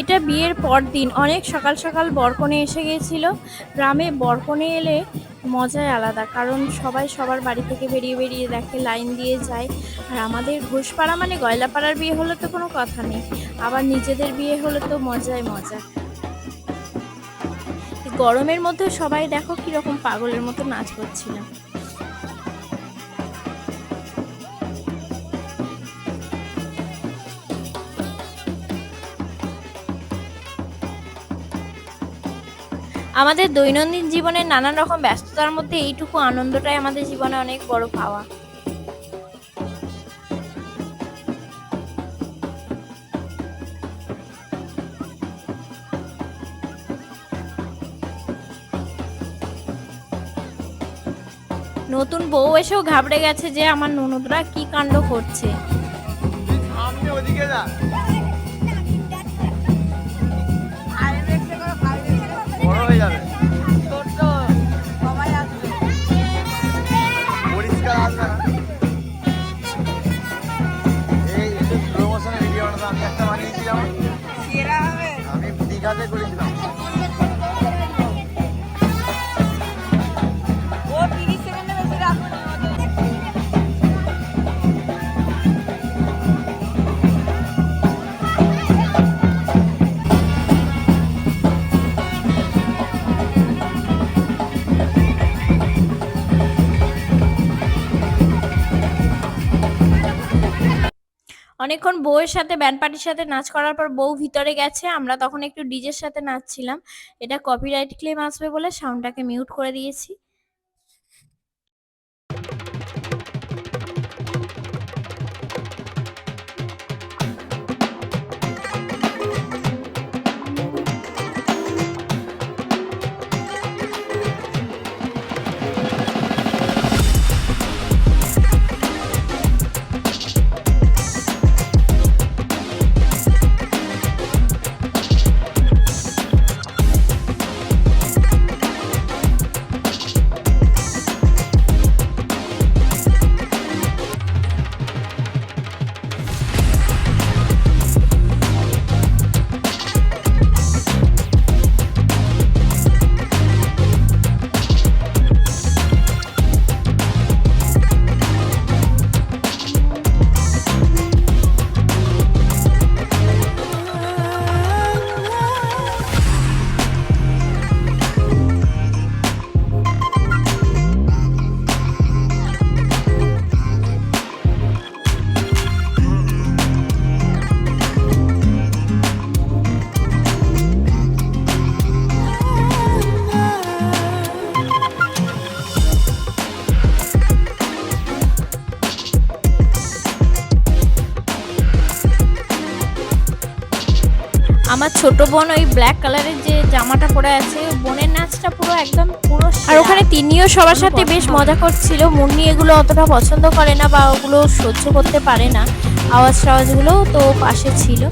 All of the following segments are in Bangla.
এটা বিয়ের পর দিন অনেক সকাল সকাল বরকনে এসে গিয়েছিল। গ্রামে বরকনে এলে মজাই আলাদা, কারণ সবাই সবার বাড়ি থেকে বেরিয়ে বেরিয়ে দেখে, লাইন দিয়ে যায়। আর আমাদের ঘোষপাড়া মানে গয়লাপাড়ার বিয়ে হলে তো কোনো কথা নেই, আবার নিজেদের বিয়ে হলে তো মজাই মজা। গরমের মধ্যে সবাই দেখো কীরকম পাগলের মতো নাচ করছিল। আমাদের দৈনন্দিন জীবনের নানান রকম ব্যস্ততার মধ্যে এইটুকু আনন্দটাই আমাদের জীবনে অনেক বড় পাওয়া। নতুন বউ এসেও ঘাবড়ে গেছে যে আমার ননদরা কি কাণ্ড করছে। সামনে ওদিকে যা। যাবে। পরিষ্কার আসবে না? এই প্রমোশনের ভিডিও বানাতো আমি একটা অনেকক্ষণ বউয়ের সাথে, ব্যান্ড পার্টির সাথে নাচ করার পর বউ ভিতরে গেছে, আমরা তখন একটু ডিজের সাথে নাচছিলাম। এটা কপিরাইট ক্লেম আসবে বলে সাউন্ডটাকে মিউট করে দিয়েছি। আমার ছোট বোন ওই ব্ল্যাক কালারের যে জামাটা পরে আছে বোনের নাচটা পুরো একদম পুরো আর ওখানে তিনিও সবার সাথে বেশ মজা করছিল। মুন্নি এগুলো অতটা পছন্দ করে না বা ওগুলো সহ্য করতে পারে না। আওয়াজ টাওয়াজগুলো তো পাশে ছিল।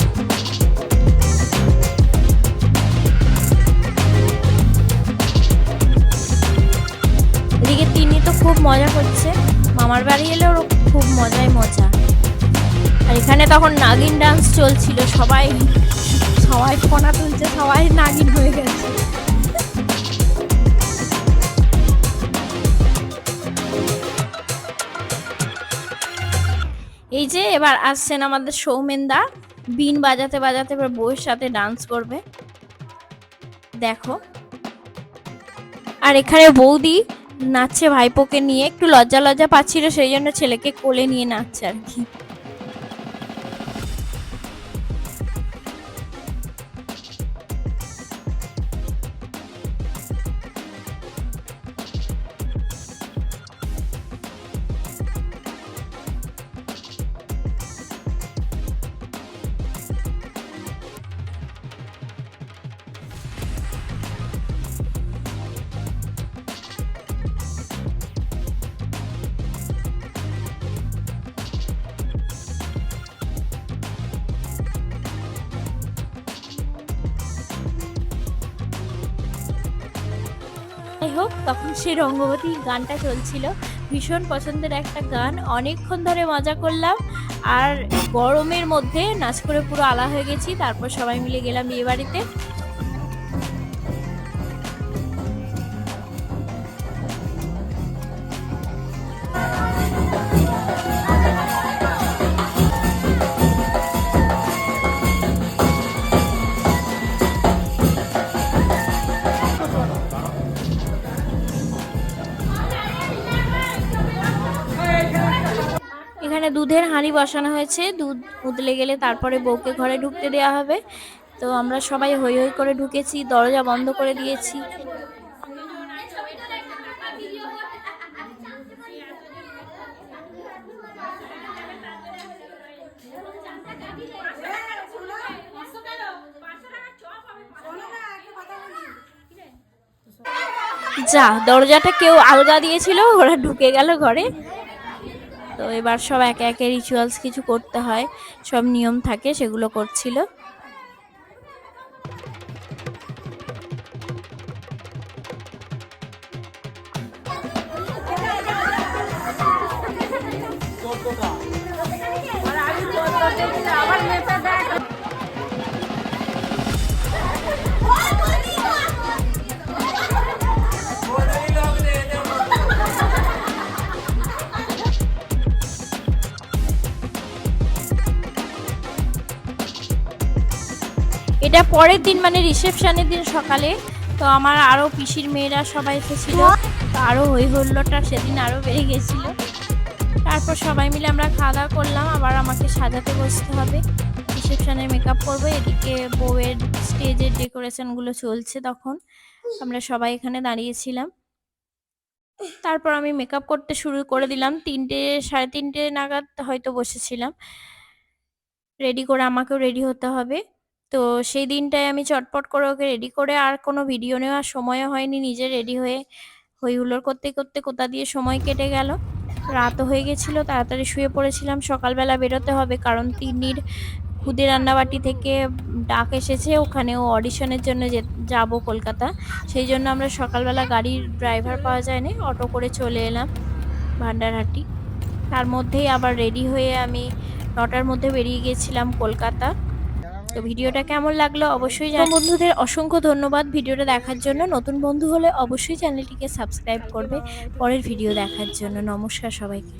এদিকে তিনি তো খুব মজা করছে। মামার বাড়ি এলে ওর খুব মজাই মজা। আর এখানে তখন নাগিন ডান্স চলছিল সবাই। সবাই ফোনা তুলছে, সবাই নাগিন হয়ে গেছে। এই যে এবার আসছেন আমাদের সৌমেনদা, বিন বাজাতে বাজাতে এবার বউয়ের সাথে ডান্স করবে। দেখো। আর এখানে বৌদি নাচছে ভাইপোকে নিয়ে, একটু লজ্জা লজ্জা পাচ্ছিল, সেই জন্য ছেলেকে কোলে নিয়ে নাচছে আর কি। যাই হোক, তখন সেই রঙ্গবতী গানটা চলছিল। ভীষণ পছন্দের একটা গান। অনেকক্ষণ ধরে মজা করলাম। আর গরমের মধ্যে নাচ করে পুরো আলা হয়ে গেছি। তারপর সবাই মিলে গেলাম বিয়ে বাড়িতে। দুধের হাঁড়ি বসানো হয়েছে। দুধ উতলে গেলে তারপরে বউকে ঘরে ঢুকতে দেওয়া হবে। তো আমরা সবাই হই হই করে ঢুকেছি, দরজা বন্ধ করে দিয়েছি। যা, দরজাটা কেউ আলগা দিয়েছিল, ওরা ঢুকে গেল ঘরে। এবার সব একে একে রিচুয়ালস কিছু করতে হয়। সব নিয়ম থাকে সেগুলো করছিল। এটা পরের দিন মানে রিসেপশনের দিন সকালে। তো আমার আরও পিসির মেয়েরা সবাই এসেছিল। তো আরও হই হুল্লোড়টা সেদিন আরও বেড়ে গেছিল। তারপর সবাই মিলে আমরা খাওয়া দাওয়া করলাম। আবার আমাকে সাজাতে বসতে হবে। রিসেপশনের মেকআপ করব। এদিকে বউয়ের স্টেজের ডেকোরেশনগুলো চলছে তখন। আমরা সবাই এখানে দাঁড়িয়েছিলাম। তারপর আমি মেকআপ করতে শুরু করে দিলাম। তিনটে, সাড়ে তিনটে নাগাদ হয়তো বসেছিলাম। রেডি করে আমাকেও রেডি হতে হবে। তো সেই দিনটায় আমি চটপট করে ওকে রেডি করে আর কোনো ভিডিও নেওয়ার সময়ও হয়নি। নিজে রেডি হয়ে হই হুল্লোড় করতে করতে কোথা দিয়ে সময় কেটে গেল। রাতও হয়ে গেছিল, তাড়াতাড়ি শুয়ে পড়েছিলাম। সকালবেলা বেরোতে হবে কারণ তিন্নির খুদে রান্নাবাটি থেকে ডাক এসেছে। ওখানে ও অডিশনের জন্য যাব কলকাতা। সেই জন্য আমরা সকালবেলা গাড়ির ড্রাইভার পাওয়া যায়নি। অটো করে চলে এলাম ভান্ডারহাটি। তার মধ্যেই আবার রেডি হয়ে আমি নটার মধ্যে বেরিয়ে গিয়েছিলাম কলকাতা। তো ভিডিওটা কেমন লাগল অবশ্যই জানাবেন বন্ধুদের অসংখ্য ধন্যবাদ ভিডিওটা দেখার জন্য। নতুন বন্ধু হলে অবশ্যই চ্যানেলটিকে সাবস্ক্রাইব করবে। পরের ভিডিও দেখার জন্য নমস্কার সবাইকে।